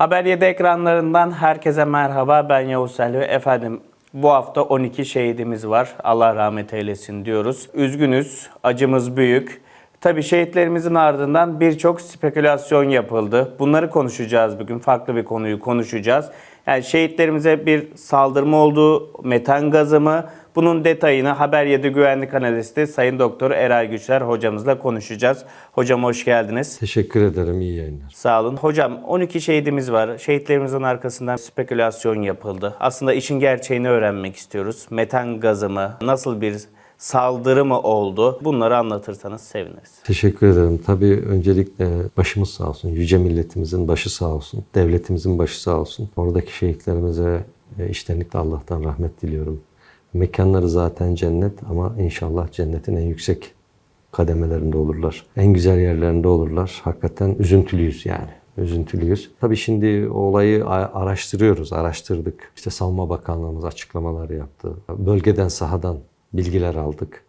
Haber 7 ekranlarından herkese merhaba. Ben Yavuz Selvi. Efendim bu hafta 12 şehidimiz var. Allah rahmet eylesin diyoruz. Üzgünüz, acımız büyük. Tabii şehitlerimizin ardından birçok spekülasyon yapıldı. Bunları konuşacağız bugün. Farklı bir konuyu konuşacağız. Yani şehitlerimize bir saldırma oldu, metan gazı mı? Bunun detayını Haber 7 güvenlik analisti Sayın Doktor Eray Güçler hocamızla konuşacağız. Hocam hoş geldiniz. Teşekkür ederim. iyi yayınlar. Sağ olun. Hocam 12 şehidimiz var. Şehitlerimizin arkasından spekülasyon yapıldı. Aslında işin gerçeğini öğrenmek istiyoruz. Metan gazı mı? Nasıl bir saldırı mı oldu? Bunları anlatırsanız seviniriz. Teşekkür ederim. Tabii öncelikle başımız sağ olsun. Yüce milletimizin başı sağ olsun. Devletimizin başı sağ olsun. Oradaki şehitlerimize e, içtenlikle Allah'tan rahmet diliyorum. Mekanları zaten cennet ama inşallah cennetin en yüksek kademelerinde olurlar. En güzel yerlerinde olurlar. Hakikaten üzüntülüyüz yani. Üzüntülüyüz. Tabii şimdi olayı araştırıyoruz, araştırdık. İşte Savunma Bakanlığımız açıklamalar yaptı. Bölgeden, sahadan bilgiler aldık.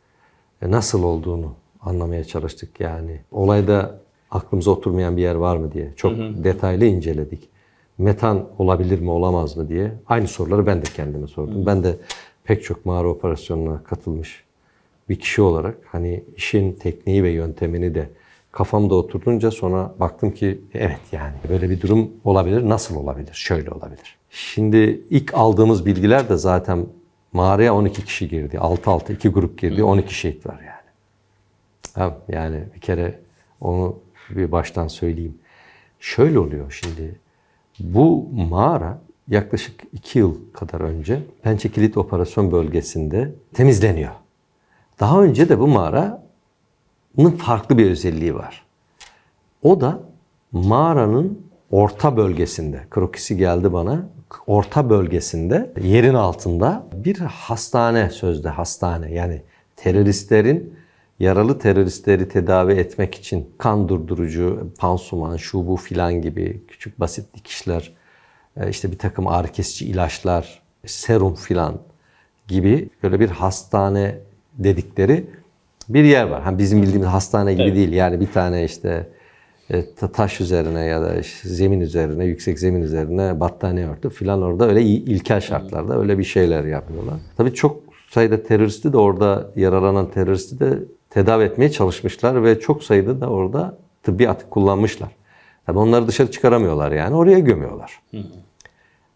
E, nasıl olduğunu anlamaya çalıştık yani. Olayda aklımıza oturmayan bir yer var mı diye çok detaylı inceledik. Metan olabilir mi olamaz mı diye aynı soruları ben de kendime sordum. Ben de pek çok mağara operasyonuna katılmış bir kişi olarak hani işin tekniği ve yöntemini de kafamda oturtunca sonra baktım ki evet yani böyle bir durum olabilir. Nasıl olabilir? Şöyle olabilir. Şimdi ilk aldığımız bilgiler de zaten mağaraya 12 kişi girdi. 6-6 iki grup girdi. 12 şehit var yani. Ha, yani bir kere onu bir baştan söyleyeyim. Şöyle oluyor şimdi. Bu mağara yaklaşık iki yıl kadar önce Pençe Kilit Operasyon Bölgesi'nde temizleniyor. Daha önce de bu mağaranın farklı bir özelliği var. O da mağaranın orta bölgesinde, krokisi geldi bana, orta bölgesinde yerin altında bir hastane sözde hastane yani teröristlerin yaralı teröristleri tedavi etmek için kan durdurucu, pansuman, şu bu filan gibi küçük basit dikişler, e, işte bir takım ağrı kesici ilaçlar, serum filan gibi böyle bir hastane dedikleri bir yer var. Ha bizim bildiğimiz hastane gibi değil. Yani bir tane işte taş üzerine ya da işte zemin üzerine, yüksek zemin üzerine battaniye örtü filan orada öyle il- ilkel şartlarda öyle bir şeyler yapıyorlar. Tabii çok sayıda teröristi de orada yaralanan teröristi de tedavi etmeye çalışmışlar ve çok sayıda da orada tıbbi atık kullanmışlar. Tabii onları dışarı çıkaramıyorlar yani oraya gömüyorlar.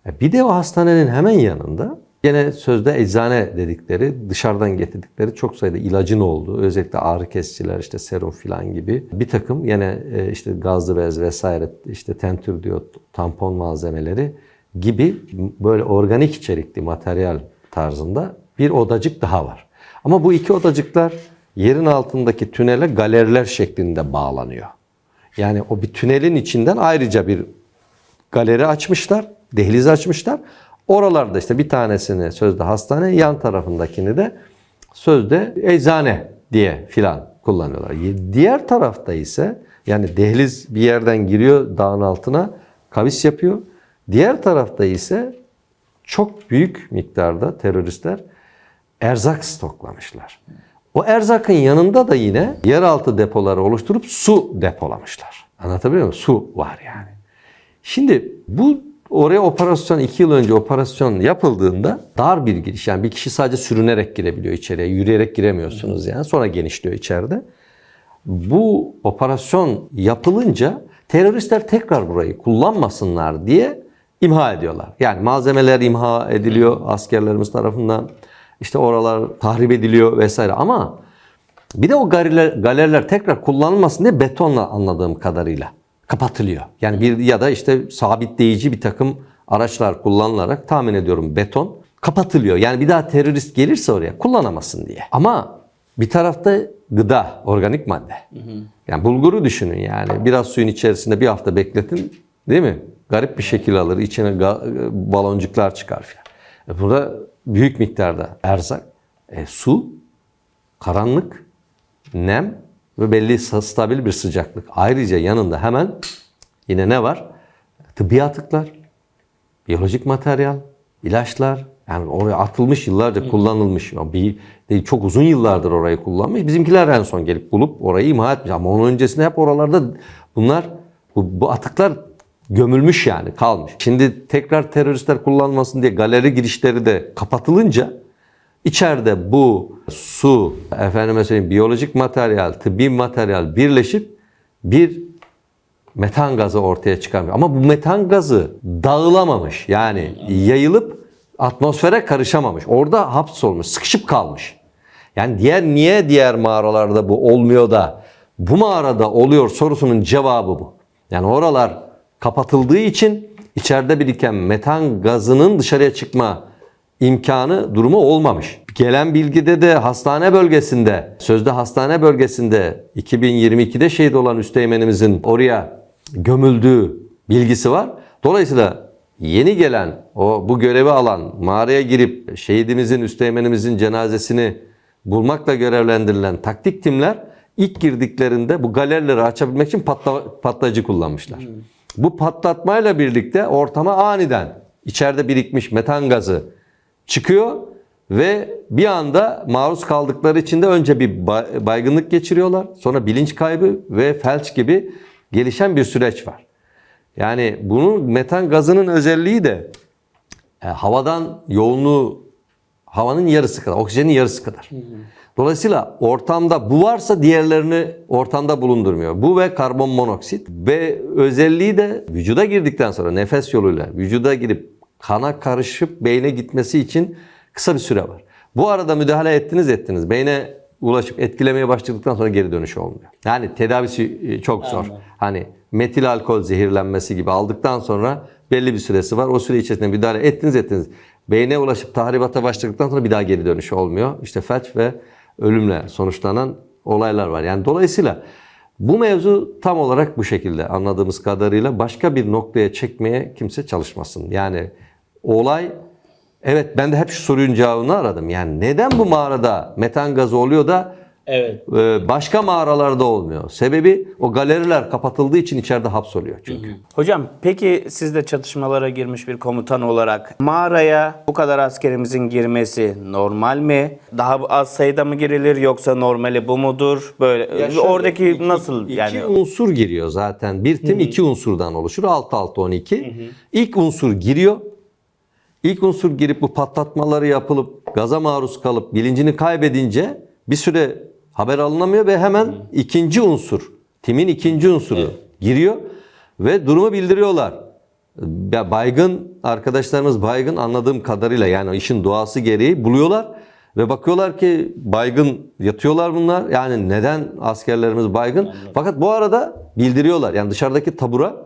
E, Bir de o hastanenin hemen yanında gene sözde eczane dedikleri dışarıdan getirdikleri çok sayıda ilacın olduğu özellikle ağrı kesiciler işte serum filan gibi bir takım yine e, işte gazlı bez vesaire işte tentür diyor tampon malzemeleri gibi böyle organik içerikli materyal tarzında bir odacık daha var. Ama bu iki odacıklar yerin altındaki tünele galeriler şeklinde bağlanıyor. Yani o bir tünelin içinden ayrıca bir galeri açmışlar, dehliz açmışlar. Oralarda işte bir tanesini sözde hastane, yan tarafındakini de sözde eczane diye filan kullanıyorlar. Diğer tarafta ise yani dehliz bir yerden giriyor dağın altına, kavis yapıyor. Diğer tarafta ise çok büyük miktarda teröristler erzak stoklamışlar. O erzakın yanında da yine yeraltı depoları oluşturup su depolamışlar. Anlatabiliyor muyum? Su var yani. Şimdi bu oraya operasyon 2 yıl önce operasyon yapıldığında dar bir giriş yani bir kişi sadece sürünerek girebiliyor içeriye yürüyerek giremiyorsunuz yani sonra genişliyor içeride. Bu operasyon yapılınca teröristler tekrar burayı kullanmasınlar diye imha ediyorlar. Yani malzemeler imha ediliyor askerlerimiz tarafından. İşte oralar tahrip ediliyor vesaire ama bir de o galeriler, galeriler tekrar kullanılmasın diye betonla anladığım kadarıyla kapatılıyor. Yani bir ya da işte sabitleyici bir takım araçlar kullanılarak tahmin ediyorum beton kapatılıyor. Yani bir daha terörist gelirse oraya kullanamasın diye. Ama bir tarafta gıda, organik madde. Yani bulguru düşünün yani. Biraz suyun içerisinde bir hafta bekletin değil mi? Garip bir şekil alır. içine baloncuklar çıkar filan. E burada büyük miktarda erzak, e, su, karanlık, nem ve belli stabil bir sıcaklık. Ayrıca yanında hemen yine ne var? Tıbbi atıklar, biyolojik materyal, ilaçlar. Yani oraya atılmış yıllarca kullanılmış. Bir, değil, çok uzun yıllardır orayı kullanmış. Bizimkiler en son gelip bulup orayı imha etmiş. Ama onun öncesinde hep oralarda bunlar bu, bu atıklar gömülmüş yani kalmış. Şimdi tekrar teröristler kullanmasın diye galeri girişleri de kapatılınca içeride bu su, efendime söyleyeyim biyolojik materyal, tıbbi materyal birleşip bir metan gazı ortaya çıkarmış. Ama bu metan gazı dağılamamış. Yani yayılıp atmosfere karışamamış. Orada hapsolmuş, sıkışıp kalmış. Yani diğer niye diğer mağaralarda bu olmuyor da bu mağarada oluyor sorusunun cevabı bu. Yani oralar kapatıldığı için içeride biriken metan gazının dışarıya çıkma imkanı durumu olmamış. Gelen bilgide de hastane bölgesinde, sözde hastane bölgesinde 2022'de şehit olan üsteğmenimizin oraya gömüldüğü bilgisi var. Dolayısıyla yeni gelen, o bu görevi alan, mağaraya girip şehidimizin, üsteğmenimizin cenazesini bulmakla görevlendirilen taktik timler ilk girdiklerinde bu galerileri açabilmek için patla, patlayıcı kullanmışlar. Bu patlatmayla birlikte ortama aniden içeride birikmiş metan gazı çıkıyor ve bir anda maruz kaldıkları için de önce bir bay- baygınlık geçiriyorlar. Sonra bilinç kaybı ve felç gibi gelişen bir süreç var. Yani bunun metan gazının özelliği de e, havadan yoğunluğu havanın yarısı kadar, oksijenin yarısı kadar. Dolayısıyla ortamda bu varsa diğerlerini ortamda bulundurmuyor. Bu ve karbon monoksit ve özelliği de vücuda girdikten sonra nefes yoluyla vücuda girip kana karışıp beyne gitmesi için kısa bir süre var. Bu arada müdahale ettiniz ettiniz. Beyne ulaşıp etkilemeye başladıktan sonra geri dönüşü olmuyor. Yani tedavisi e, çok zor. Hani metil alkol zehirlenmesi gibi aldıktan sonra belli bir süresi var. O süre içerisinde müdahale ettiniz ettiniz. Beyne ulaşıp tahribata başladıktan sonra bir daha geri dönüşü olmuyor. İşte felç ve ölümle sonuçlanan olaylar var. Yani dolayısıyla bu mevzu tam olarak bu şekilde anladığımız kadarıyla başka bir noktaya çekmeye kimse çalışmasın. Yani olay evet ben de hep şu sorunun cevabını aradım. Yani neden bu mağarada metan gazı oluyor da Evet. e, başka mağaralarda olmuyor? Sebebi o galeriler kapatıldığı için içeride hapsoluyor çünkü. Hocam peki siz de çatışmalara girmiş bir komutan olarak mağaraya bu kadar askerimizin girmesi normal mi? Daha az sayıda mı girilir yoksa normali bu mudur? Böyle Ya şöyle, oradaki iki- nasıl iki yani? unsur giriyor zaten. Bir tim iki unsurdan oluşur. 6 6 12. İlk unsur giriyor. İlk unsur girip bu patlatmaları yapılıp gaza maruz kalıp bilincini kaybedince bir süre haber alınamıyor ve hemen ikinci unsur, timin ikinci unsuru giriyor ve durumu bildiriyorlar. Ya Baygın arkadaşlarımız baygın anladığım kadarıyla yani işin doğası gereği buluyorlar ve bakıyorlar ki baygın yatıyorlar bunlar. Yani neden askerlerimiz baygın? Fakat bu arada bildiriyorlar. Yani dışarıdaki tabura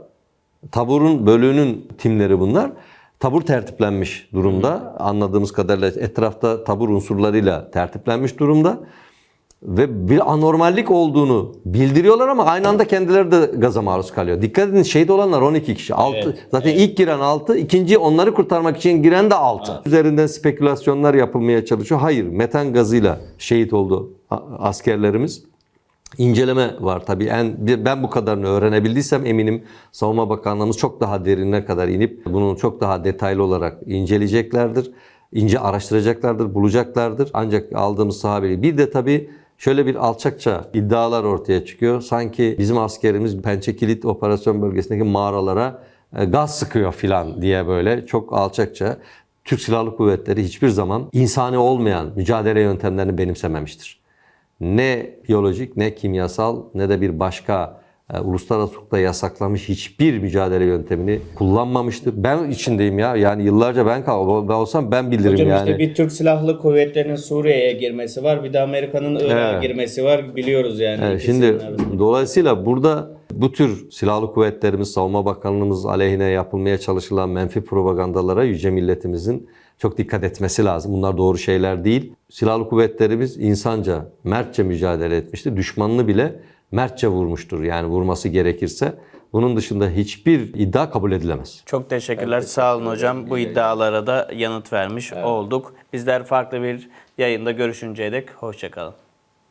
Taburun bölüğünün timleri bunlar. Tabur tertiplenmiş durumda. Anladığımız kadarıyla etrafta tabur unsurlarıyla tertiplenmiş durumda. Ve bir anormallik olduğunu bildiriyorlar ama aynı anda kendileri de gaza maruz kalıyor. Dikkat edin şehit olanlar 12 kişi. 6. Evet, Zaten ilk giren 6, ikinci onları kurtarmak için giren de 6. Üzerinden spekülasyonlar yapılmaya çalışıyor. Hayır, metan gazıyla şehit oldu askerlerimiz. İnceleme var tabii. En, ben bu kadarını öğrenebildiysem eminim Savunma Bakanlığımız çok daha derinine kadar inip bunu çok daha detaylı olarak inceleyeceklerdir. ince araştıracaklardır, bulacaklardır. Ancak aldığımız sahabeyi bir de tabii şöyle bir alçakça iddialar ortaya çıkıyor. Sanki bizim askerimiz Pençe Kilit operasyon bölgesindeki mağaralara e, gaz sıkıyor filan diye böyle çok alçakça Türk Silahlı Kuvvetleri hiçbir zaman insani olmayan mücadele yöntemlerini benimsememiştir ne biyolojik ne kimyasal ne de bir başka e, uluslararası hukukta yasaklamış hiçbir mücadele yöntemini kullanmamıştır. Ben içindeyim ya. Yani yıllarca ben kal ben olsam ben bilirim Hocam yani. işte bir Türk Silahlı Kuvvetleri'nin Suriye'ye girmesi var. Bir de Amerika'nın Irak'a Evet. girmesi var. Biliyoruz yani. Evet, şimdi arasında. dolayısıyla burada bu tür silahlı kuvvetlerimiz, savunma bakanlığımız aleyhine yapılmaya çalışılan menfi propagandalara yüce milletimizin çok dikkat etmesi lazım. Bunlar doğru şeyler değil. Silahlı kuvvetlerimiz insanca, mertçe mücadele etmiştir. Düşmanını bile mertçe vurmuştur. Yani vurması gerekirse. Bunun dışında hiçbir iddia kabul edilemez. Çok teşekkürler. Sağ olun hocam. Bu iddialara da yanıt vermiş olduk. Bizler farklı bir yayında görüşünceye dek hoşçakalın.